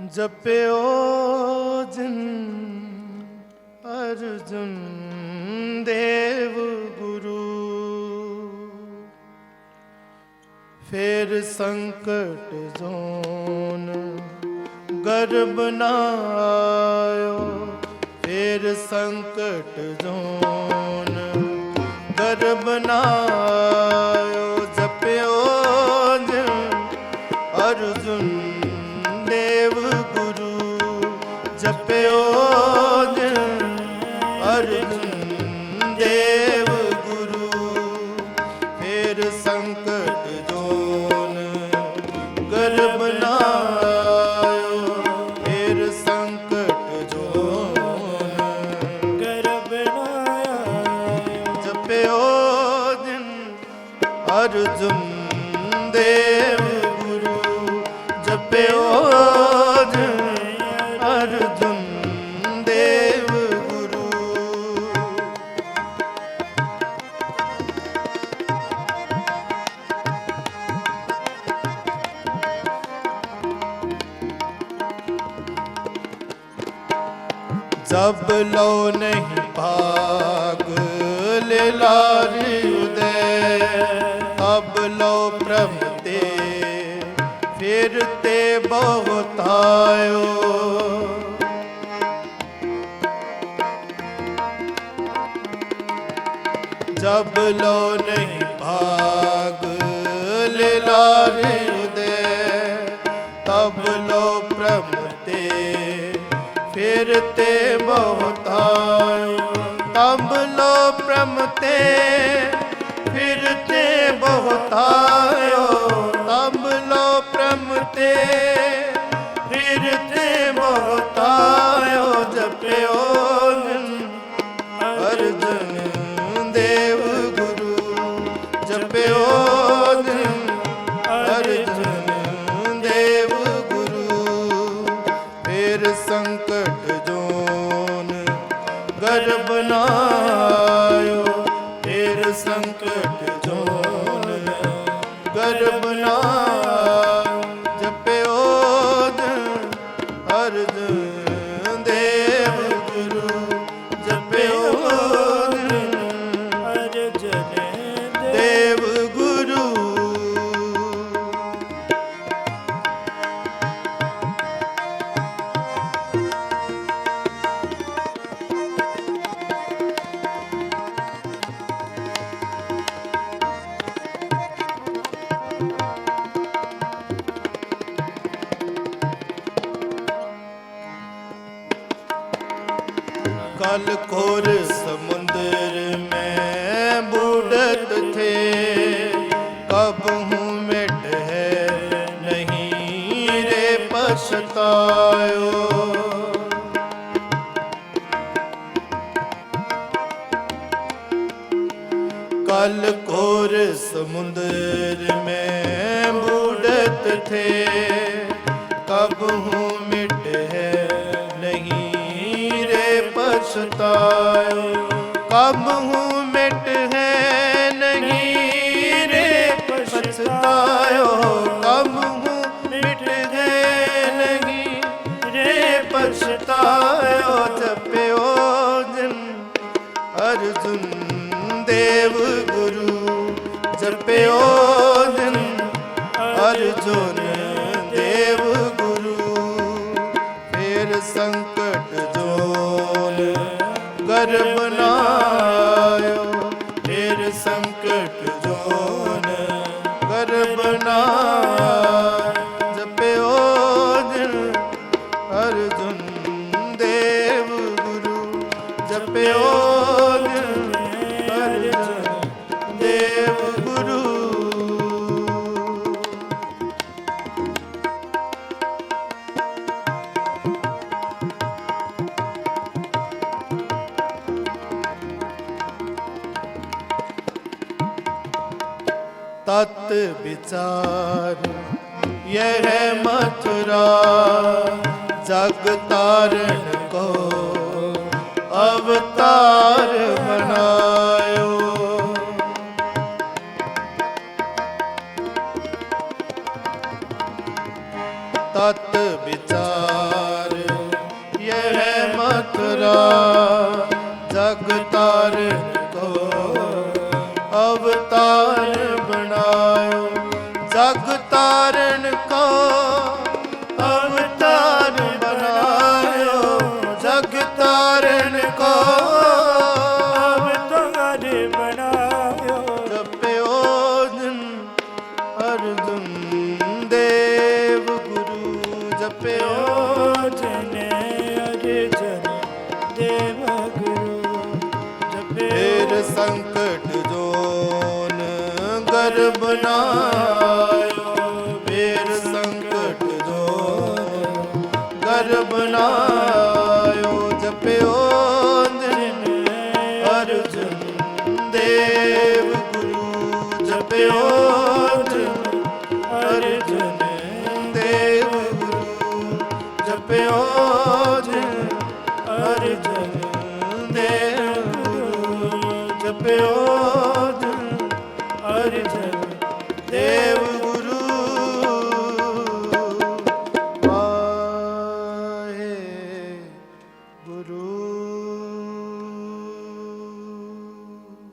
ਜਪਿਓ ਜਿਨ ਅਰਜੁਨ ਦੇਵ ਗੁਰੂ। ਫਿਰ ਸੰਕਟ ਜੋਨ ਗਰਬ ਨਾ ਆਇਓ। ਫਿਰ ਸੰਕਟ ਜੋਨ ਗਰਬ ਨਾ ਅਰਜੁਨ ਦੇਵ ਗੁਰੂ ਜਪਿਓ ਅਰਜੁਨ ਦੇਵ ਗੁਰੂ। ਜਬ ਲੋ ਨਹੀਂ ਭਾਗ ਲੈ ਲਾਰੀ ਪ੍ਰਭ ਤੇ, ਫਿਰ ਤੇ ਬਹੁਤਾਇਓ ਜਬ ਲੋ ਨਹੀਂ ਭਾਗ, ਲੈ ਲਾਰੇ ਦੇ ਤਬ ਲੋ ਪ੍ਰਭ ਤੇ, ਫਿਰ ਤੇ ਬਹੁਤਾਇਓ ਤਬ ਲੋ ਪ੍ਰਭ ਤੇ ਫਿਰਤੇ ਬਹੁਤਾਇਓ ਤਬ ਲੋ ਪ੍ਰਮ ਤੇ। ਸੰਕਟ ਜੋਨ ਗਰਬ ਨਾ कल खोर समुंदर में बूढ़त थे कब हूँ मिट है नहीं रे पछतायो कल खोर समुंदर में बूढ़त थे कब हूँ मिट है नहीं रे ਸਤਾਏ। ਕਬ ਹੂੰ ਮਿਟ ਹੈ ਨਹੀਂ ਰੇ, ਪਛਤਾਇਓ। ਕਬ ਹੂੰ ਮਿਟ ਹੈ ਨਹੀਂ ਰੇ, ਪਛਤਾਇਓ। ਤਪਿਓ ਜਨ ਅਰਜੁਨ ਦੇਵ ਗੁਰੂ, ਜਪਿਓ ਜਨ ਅਰਜੁਨ ਦੇਵ ਗੁਰੂ। ਫੇਰ ਸੰਗ ਬਣਾ ਤਤ ਵਿਚਾਰ। ਯਹ ਮਥੁਰਾ, ਜਗ ਤਾਰਨ ਕੋ ਅਵਤਾਰ ਬਨਾਇਓ ਤਤ ਵਿਚਾਰ, ਯਹ ਮਥੁਰਾ, ਜਗ ਤਾਰਨ ਕੋ ਅਵਤਾਰ ਜਗ ਤਾਰਨ ਕੋ ਅਵਤਾਰ ਬਣਾਇਓ। ਜਗ ਤਾਰਨ ਕੋ ਦੇਵ ਗੁਰੂ ਜਪਿਓ। ਜਨ ਅਰਜਨ ਦੇਵ ਗੁਰੂ ਜਪਿਓ। ਸੰਕਟ ਜੋਨ ਗਰਬ ਗਰ ਜਪਿਓ ਜਨ ਅਰਜੁਨ ਦੇਵ ਗੁਰੂ, ਜਪਿਓ ਜਨ ਦੇਵ ਗੁਰੂ, ਜਪਿਓ ਜਨ ਦੇਵ ਗੁਰੂ, ਜਪਿਓ ਜਨ ਅਰਜੁਨ ਦੇਵ